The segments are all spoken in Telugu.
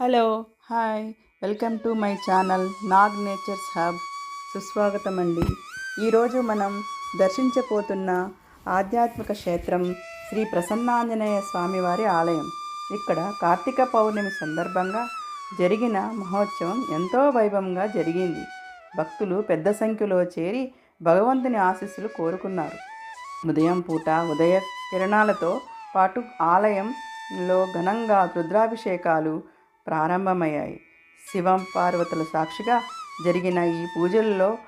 Hello hi. Welcome to my channel Nag nature's hub. సుస్వాగతం అండి ఈరోజు మనం దర్శించబోతున్న ఆధ్యాత్మిక క్షేత్రం శ్రీ ప్రసన్నాంజనేయ స్వామివారి ఆలయం. ఇక్కడ కార్తీక పౌర్ణమి సందర్భంగా జరిగిన మహోత్సవం ఎంతో వైభవంగా జరిగింది. భక్తులు పెద్ద సంఖ్యలో చేరి భగవంతుని ఆశీస్సులు కోరుకున్నారు. ఉదయం పూట ఉదయ కిరణాలతో పాటు ఆలయంలో ఘనంగా రుద్రాభిషేకాలు ప్రారంభమయ్యాయి. శివం పార్వతుల సాక్షిగా జరిగిన ఈ పూజల్లో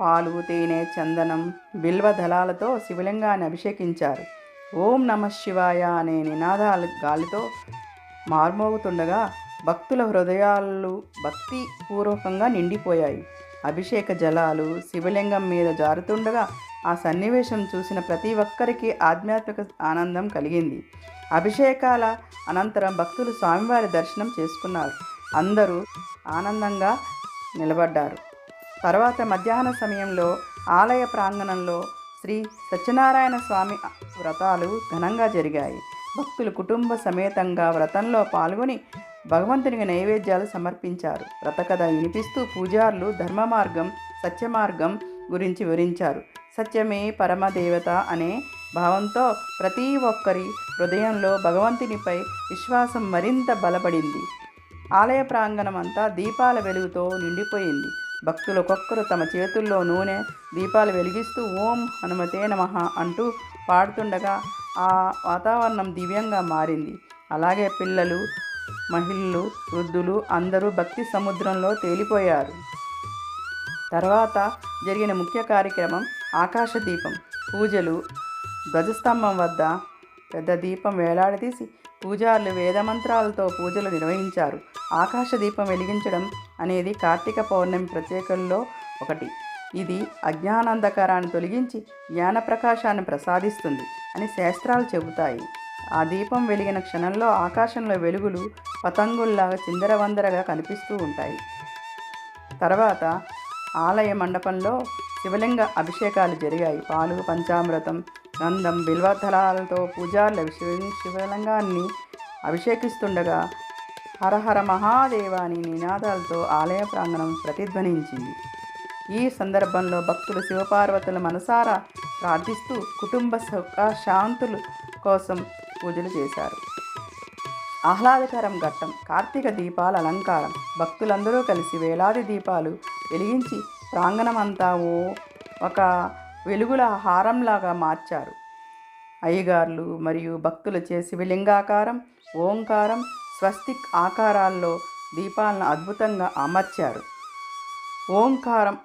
పాలు తేనె చందనం బిల్వ దళాలతో శివలింగాన్ని అభిషేకించారు. ఓం నమ శివాయ అనే నినాదాలు గాలితో మార్మోగుతుండగా భక్తుల హృదయాలు భక్తి పూర్వకంగా నిండిపోయాయి. అభిషేక జలాలు శివలింగం మీద జారుతుండగా ఆ సన్నివేశం చూసిన ప్రతి ఒక్కరికి ఆధ్యాత్మిక ఆనందం కలిగింది. అభిషేకాల అనంతరం భక్తులు స్వామివారి దర్శనం చేసుకున్నారు. అందరూ ఆనందంగా నిలబడ్డారు. తర్వాత మధ్యాహ్న సమయంలో ఆలయ ప్రాంగణంలో శ్రీ సత్యనారాయణ స్వామి వ్రతాలు ఘనంగా జరిగాయి. భక్తులు కుటుంబ సమేతంగా వ్రతంలో పాల్గొని భగవంతునికి నైవేద్యాలు సమర్పించారు. వ్రతకథ వినిపిస్తూ పూజారులు ధర్మ మార్గం సత్య మార్గం గురించి వివరించారు. సత్యమే పరమదేవత అనే భావంతో ప్రతి ఒక్కరి హృదయంలో భగవంతునిపై విశ్వాసం మరింత బలపడింది. ఆలయ ప్రాంగణం అంతా దీపాల వెలుగుతో నిండిపోయింది. భక్తులు ఒక్కొక్కరు తమ చేతుల్లో నూనె దీపాలు వెలిగిస్తూ ఓం హనుమతే నమ అంటూ పాడుతుండగా ఆ వాతావరణం దివ్యంగా మారింది. అలాగే పిల్లలు మహిళలు వృద్ధులు అందరూ భక్తి సముద్రంలో తేలిపోయారు. తర్వాత జరిగిన ముఖ్య కార్యక్రమం ఆకాశ దీపం. పూజలు ధ్వజస్తంభం వద్ద పెద్ద దీపం వేలాడదీసి పూజారులు వేదమంత్రాలతో పూజలు నిర్వహించారు. ఆకాశ దీపం వెలిగించడం అనేది కార్తీక పౌర్ణమి ప్రత్యేకల్లో ఒకటి. ఇది అజ్ఞానాంధకారాన్ని తొలగించి జ్ఞాన ప్రకాశాన్ని ప్రసాదిస్తుంది అని శాస్త్రాలు చెబుతాయి. ఆ దీపం వెలిగిన క్షణంలో ఆకాశంలో వెలుగులు పతంగుల్లాగా చిందరవందరగా కనిపిస్తూ ఉంటాయి. తర్వాత ఆలయ మండపంలో శివలింగ అభిషేకాలు జరిగాయి. పాలు పంచామృతం గంధం బిల్వతలాలతో పూజారుల శివ శివలింగాన్ని అభిషేకిస్తుండగా హరహర మహాదేవ అని నినాదాలతో ఆలయ ప్రాంగణం ప్రతిధ్వనించింది. ఈ సందర్భంలో భక్తులు శివపార్వతుల మనసారా ప్రార్థిస్తూ కుటుంబ సుఖ శాంతులు కోసం పూజలు చేశారు. ఆహ్లాదకరం ఘట్టం కార్తీక దీపాల అలంకారం. భక్తులందరూ కలిసి వేలాది దీపాలు వెలిగించి ప్రాంగణమంతా ఓ ఒక వెలుగుల హారంలాగా మార్చారు. అయ్యగారులు మరియు భక్తులచే శివలింగాకారం ఓంకారం స్వస్తిక్ ఆకారాల్లో దీపాలను అద్భుతంగా అమర్చారు. ఓంకారం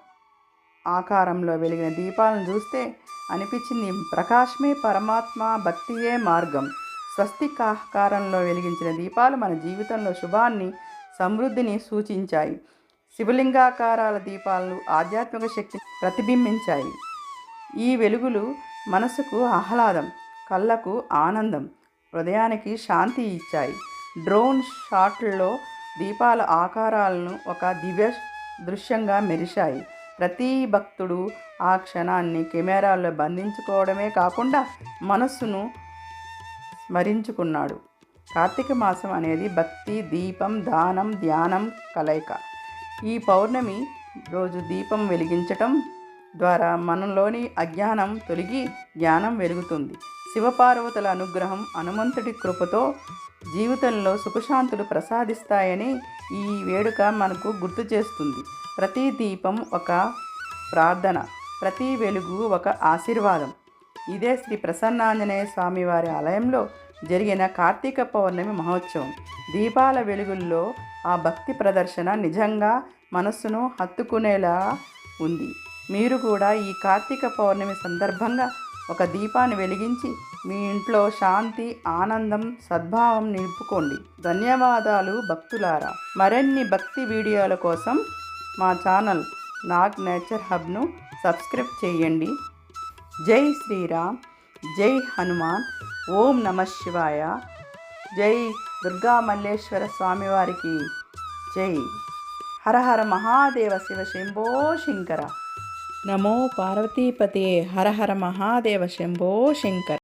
ఆకారంలో వెలిగిన దీపాలను చూస్తే అనిపించింది ప్రకాశమే పరమాత్మ భక్తియే మార్గం. స్వస్తిక్ ఆకారంలో వెలిగించిన దీపాలు మన జీవితంలో శుభాన్ని సమృద్ధిని సూచించాయి. శివలింగాకారాల దీపాలను ఆధ్యాత్మిక శక్తిని ప్రతిబింబించాయి. ఈ వెలుగులు మనసుకు ఆహ్లాదం కళ్ళకు ఆనందం హృదయానికి శాంతి ఇచ్చాయి. డ్రోన్ షాట్లలో దీపాల ఆకారాలను ఒక దివ్య దృశ్యంగా మెరిశాయి. ప్రతి భక్తుడు ఆ క్షణాన్ని కెమెరాల్లో బంధించుకోవడమే కాకుండా మనస్సును స్మరించుకున్నాడు. కార్తీక మాసం అనేది భక్తి దీపం దానం ధ్యానం కలయిక. ఈ పౌర్ణమి రోజు దీపం వెలిగించటం ద్వారా మనలోని అజ్ఞానం తొలగి జ్ఞానం వెలుగుతుంది. శివపార్వతుల అనుగ్రహం హనుమంతుడి కృపతో జీవితంలో సుఖశాంతులు ప్రసాదిస్తాయని ఈ వేడుక మనకు గుర్తు చేస్తుంది. ప్రతి దీపం ఒక ప్రార్థన ప్రతి వెలుగు ఒక ఆశీర్వాదం. ఇదే శ్రీ ప్రసన్నాంజనేయ స్వామి వారి ఆలయంలో జరిగిన కార్తీక పౌర్ణమి మహోత్సవం. దీపాల వెలుగుల్లో ఆ భక్తి ప్రదర్శన నిజంగా మనస్సును హత్తుకునేలా ఉంది. మీరు కూడా ఈ కార్తీక పౌర్ణమి సందర్భంగా ఒక దీపాన్ని వెలిగించి మీ ఇంట్లో శాంతి ఆనందం సద్భావం నిలుపుకోండి. ధన్యవాదాలు భక్తులారా. మరిన్ని భక్తి వీడియోల కోసం మా ఛానల్ నాగ్ నేచర్ హబ్ను సబ్స్క్రైబ్ చేయండి. జై శ్రీరామ్. జై హనుమాన్. ఓం నమ శివాయ. జై దుర్గా మల్లేశ్వర స్వామివారికి జై. హర హర మహాదేవ శివ శంభో శంకర. నమో పార్వతీపతే హర హర మహాదేవ శంభో శంకర